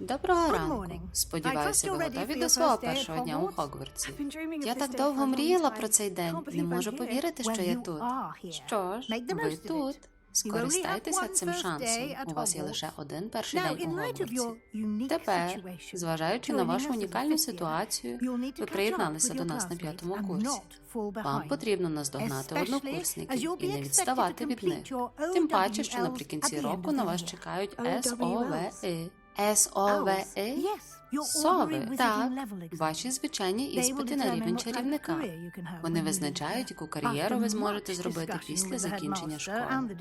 Доброго ранку. Сподіваюся, ви готові до свого першого дня у Хогвартсі. Я так довго мріяла про цей день. Не можу повірити, що я тут. Що ж, ви тут. Скористайтеся цим шансом. У вас є лише один перший день у Хогвартсі. Тепер, зважаючи на вашу унікальну ситуацію, ви приєдналися до нас на п'ятому курсі. Вам потрібно наздогнати однокурсників і не відставати від них. Тим паче, що наприкінці року на вас чекають СОВИ. СОВИ? Сови, так. Ваші звичайні іспити на рівень чарівника. Вони визначають, яку кар'єру ви зможете зробити після закінчення школи.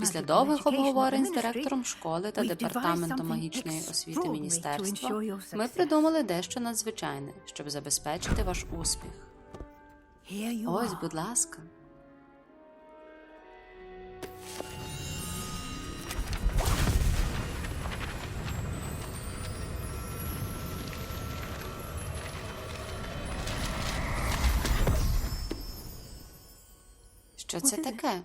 Після довгих обговорень з директором школи та департаментом магічної освіти міністерства ми придумали дещо надзвичайне, щоб забезпечити ваш успіх. Ось, будь ласка. Що це таке?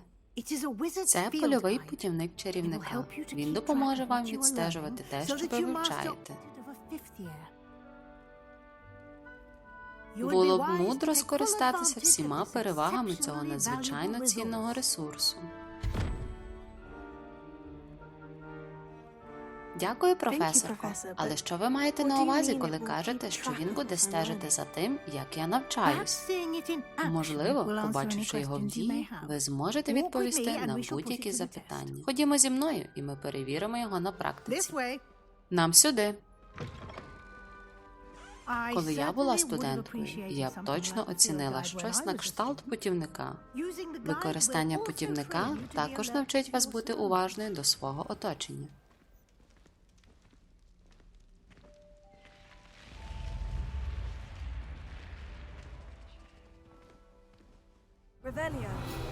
Це польовий путівник чарівника. Він допоможе вам відстежувати те, що ви вивчаєте. Було б мудро скористатися всіма перевагами цього надзвичайно цінного ресурсу. Дякую, професорко. Але що ви маєте на увазі, коли кажете, що він буде стежити за тим, як я навчаюсь? Можливо, побачивши його в дії, ви зможете відповісти на будь-які запитання. Ходімо зі мною, і ми перевіримо його на практиці. Нам сюди. Коли я була студенткою, я б точно оцінила щось на кшталт путівника. Використання путівника також навчить вас бути уважною до свого оточення. Revelio.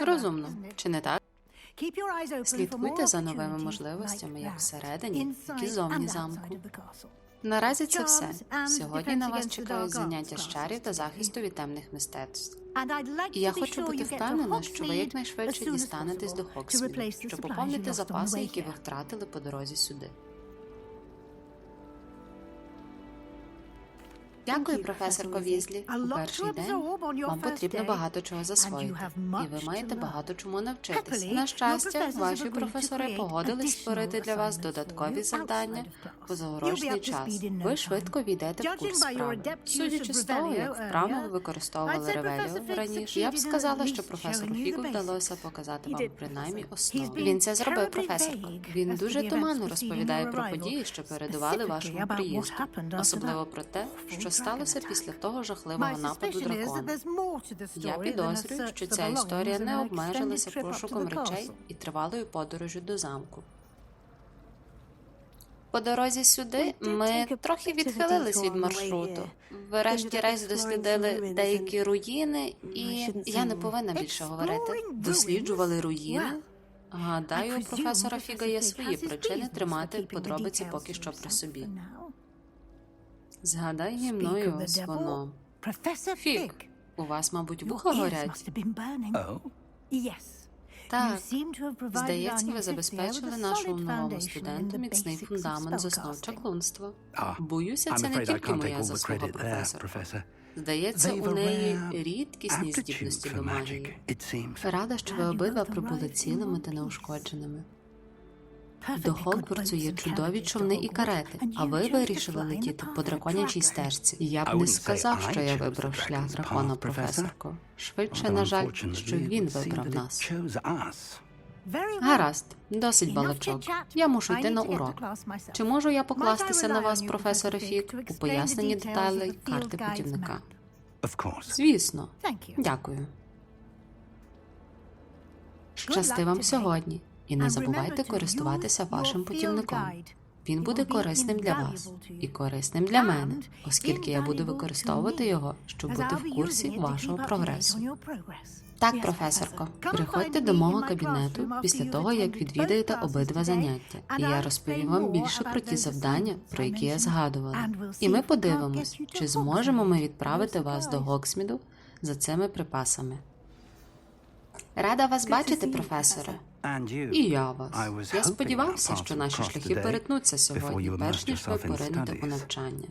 Розумно, чи не так? Слідкуйте за новими можливостями як всередині, так і зовні замку. Наразі це все. Сьогодні на вас чекають заняття з чарів та захисту від темних мистецтв. І я хочу бути впевнена, що ви якнайшвидше дістанетесь до Хоксміду, щоб поповнити запаси, які ви втратили по дорозі сюди. Дякую, професорко Візлі. У перший день вам потрібно багато чого засвоїти, і ви маєте багато чому навчитися. На щастя, ваші професори погодились створити для вас додаткові завдання у заворожний час. Ви швидко війдете в курс справи. Судячи з того, як вправно ви використовували ревеліо раніше, я б сказала, що професору Фігу вдалося показати вам принаймні основу. Він це зробив, професорко. Він дуже туманно розповідає про події, що передували вашому приїзду, особливо про те, що сталося після того жахливого нападу дракона. Я підозрюю, що ця історія не обмежилася пошуком речей і тривалою подорожю до замку. По дорозі сюди ми трохи відхилились від маршруту. Врешті-решт дослідили деякі руїни, і я не повинна більше говорити. Досліджували руїни? Гадаю, у професора Фіга є свої причини тримати подробиці поки що при собі. Згадай зі мною ось воно. Фік, у вас, мабуть, вуха горять. Oh, Так, здається, ви забезпечили нашому новому студенту міцний фундамент з основ чаклунства. ah, Боюся, це не тільки моя заслуга, професор. Здається, у неї рідкісні здібності до магії. Рада, що ви обидва прибули цілими та неушкодженими. До Хогвартсу є чудові човни і карети, а ви вирішили летіти по драконячій стежці. Я б не сказав, що я вибрав шлях дракона, професорко. Швидше, на жаль, що він вибрав нас. Гаразд, досить балачок. Я мушу йти на урок. Чи можу я покластися на вас, професоре Фік, у поясненні деталей карти путівника? Звісно. Дякую. Щасти вам сьогодні. І не забувайте користуватися вашим путівником. Він буде корисним для вас і корисним для мене, оскільки я буду використовувати його, щоб бути в курсі вашого прогресу. Так, професорко, приходьте до мого кабінету після того, як відвідаєте обидва заняття, і я розповім вам більше про ті завдання, про які я згадувала. І ми подивимось, чи зможемо ми відправити вас до Гоксміду за цими припасами. Рада вас бачити, професоре. І я вас. Я сподівався, що наші шляхи перетнуться сьогодні, перш ніж ви поринете у навчання.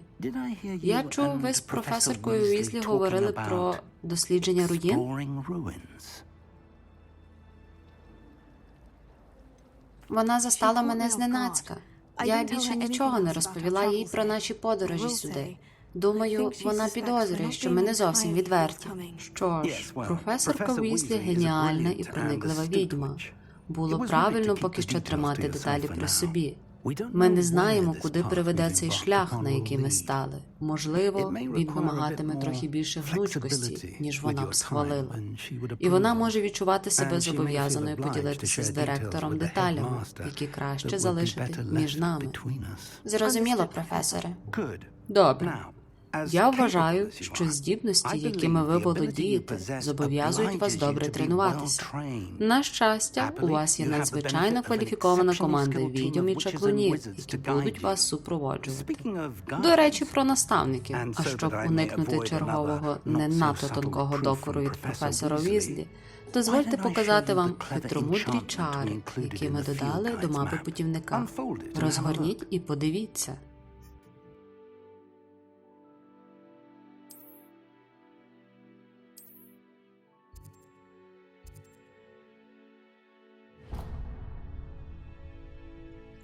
Я чув, ви з професоркою Візлі говорили про дослідження руїн. Вона застала мене зненацька. Я більше нічого не розповіла їй про наші подорожі сюди. Думаю, вона підозрює, що ми не зовсім відверті. Що ж, професорка Візлі геніальна і прониклива відьма. Було правильно поки що тримати деталі при собі. Ми не знаємо, куди приведе цей шлях, на який ми стали. Можливо, він вимагатиме трохи більше гнучкості, ніж вона б схвалила. І вона може відчувати себе зобов'язаною поділитися з директором деталями, які краще залишити між нами. Зрозуміло, професоре. Добре. Я вважаю, що здібності, якими ви володієте, зобов'язують вас добре тренуватися. На щастя, у вас є надзвичайно кваліфікована команда відьом і чаклунів, які будуть вас супроводжувати. До речі, про наставників. А щоб уникнути чергового не надто тонкого докору від професора Візлі, дозвольте показати вам хитромудрі чари, які ми додали до мапи путівника. Розгорніть і подивіться.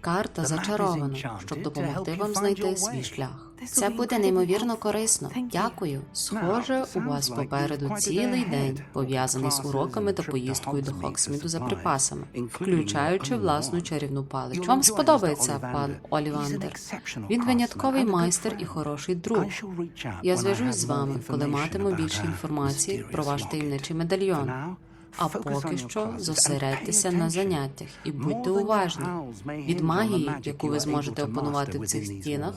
Карта зачарована, щоб допомогти вам знайти свій шлях. Це буде неймовірно корисно. Дякую. Схоже, у вас попереду цілий день, пов'язаний з уроками та поїздкою до Хоксміду за припасами, включаючи власну чарівну палич. Вам сподобається пан Олівандер. Він винятковий майстер і хороший друг. Я зв'яжусь з вами, коли матиму більше інформації про ваш таємничий медальйон. А поки що зосередьтеся на заняттях і будьте уважні. Від магії, яку ви зможете опанувати в цих стінах,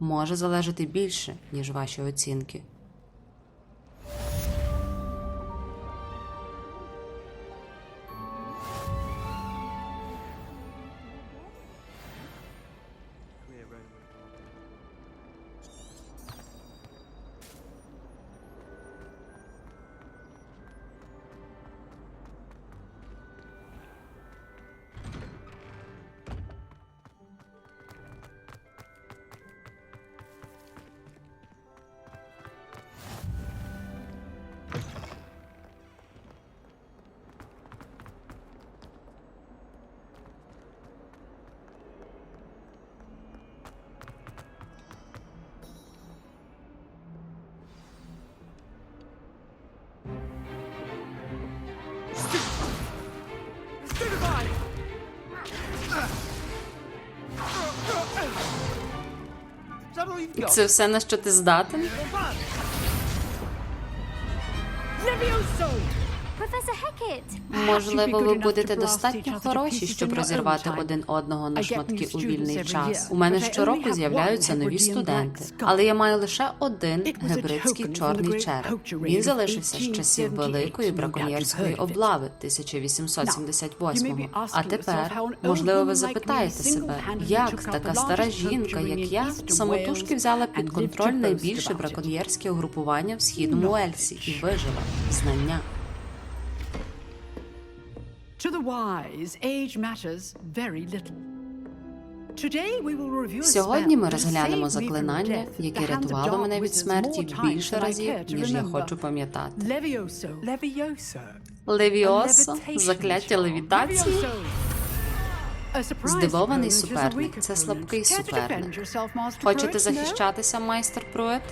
може залежати більше, ніж ваші оцінки. Це все на що ти здатен? Можливо, ви будете достатньо хороші, щоб розірвати один одного на шматки у вільний час. У мене щороку з'являються нові студенти, але я маю лише один гебридський чорний череп. Він залишився з часів великої браконьєрської облави 1878-го. А тепер, можливо, ви запитаєте себе, як така стара жінка, як я, самотужки взяла під контроль найбільше браконьєрське угрупування в східному Ельсі і вижила. Знання. To the wise, age matters very little. Today we will review a Сьогодні ми spell that розглянемо заклинання, death. яке The hand of рятувало мене від смерті більше разів, ніж я хочу пам'ятати. Levioso. Levioso. Левіосо, закляття левітації. Здивований суперник це слабкий суперник. Хочете захищатися, майстер Прует?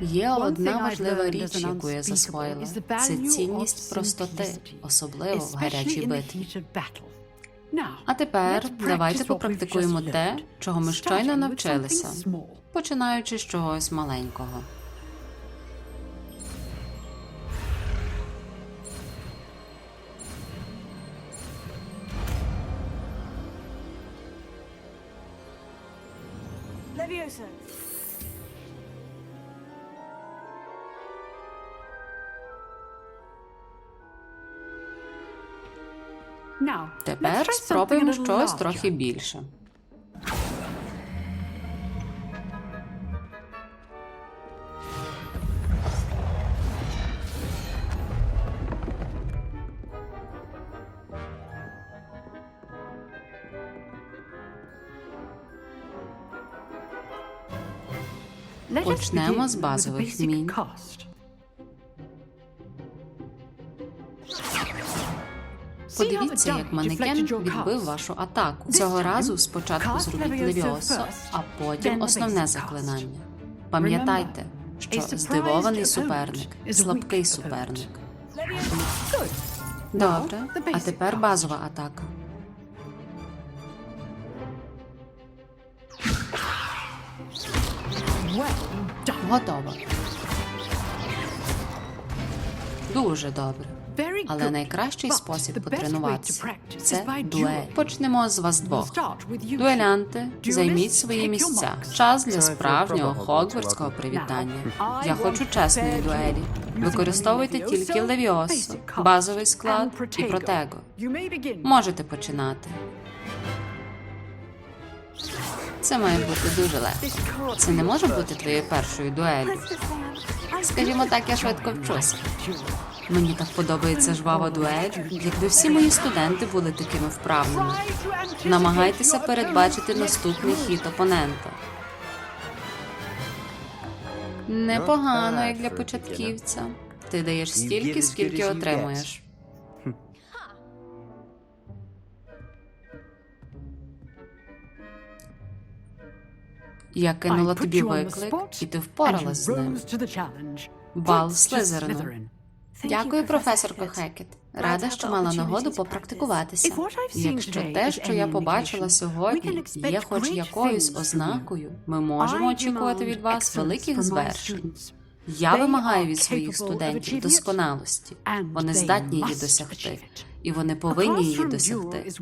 Є одна важлива річ, яку я засвоїла. Це цінність простоти, особливо в гарячій битві. А тепер давайте попрактикуємо те, чого ми щойно навчилися, починаючи з чогось маленького. Leviosa. Тепер спробуємо щось трохи більше. Почнемо з базових basic Подивіться, як манекен відбив вашу атаку. Цього разу спочатку зробіть левіосо, а потім основне заклинання. Пам'ятайте, що здивований суперник слабкий суперник. Добре, а тепер базова атака. Готово. Дуже добре. Але найкращий спосіб потренуватися це дуель. Почнемо з вас двох. Дуелянти, займіть свої місця. Час для справжнього хогвартського привітання. Я хочу чесної дуелі. Використовуйте тільки левіосо, базовий склад і протего. Можете починати. Це має бути дуже легко. Це не може бути твоєю першою дуелью. Скажімо так, я швидко вчуся. Мені так подобається жвава дуель. Якби всі мої студенти були такими вправними. Намагайтеся передбачити наступний хід опонента. Непогано, як для початківця. Ти даєш стільки, скільки отримуєш. Я кинула тобі виклик, і ти впоралась з ним. Бал Слизерину. Дякую, професорко Хекет. Рада, що мала нагоду попрактикуватися. Якщо те, що я побачила сьогодні, є хоч якоюсь ознакою, ми можемо очікувати від вас великих звершень. Я вимагаю від своїх студентів досконалості. Вони здатні її досягти, і вони повинні її досягти.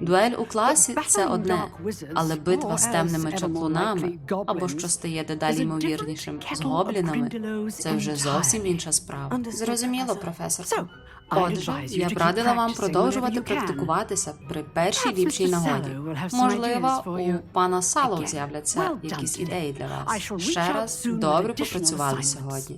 Дуель у класі це одне, але битва з темними чаклунами, або що стає дедалі ймовірнішим з гоблінами, це вже зовсім інша справа. Зрозуміло, Professor. Отже, я б радила вам продовжувати практикуватися при першій ліпшій нагоді. Можливо, у пана Салоу з'являться якісь ідеї для вас. Ще раз добре попрацювали сьогодні.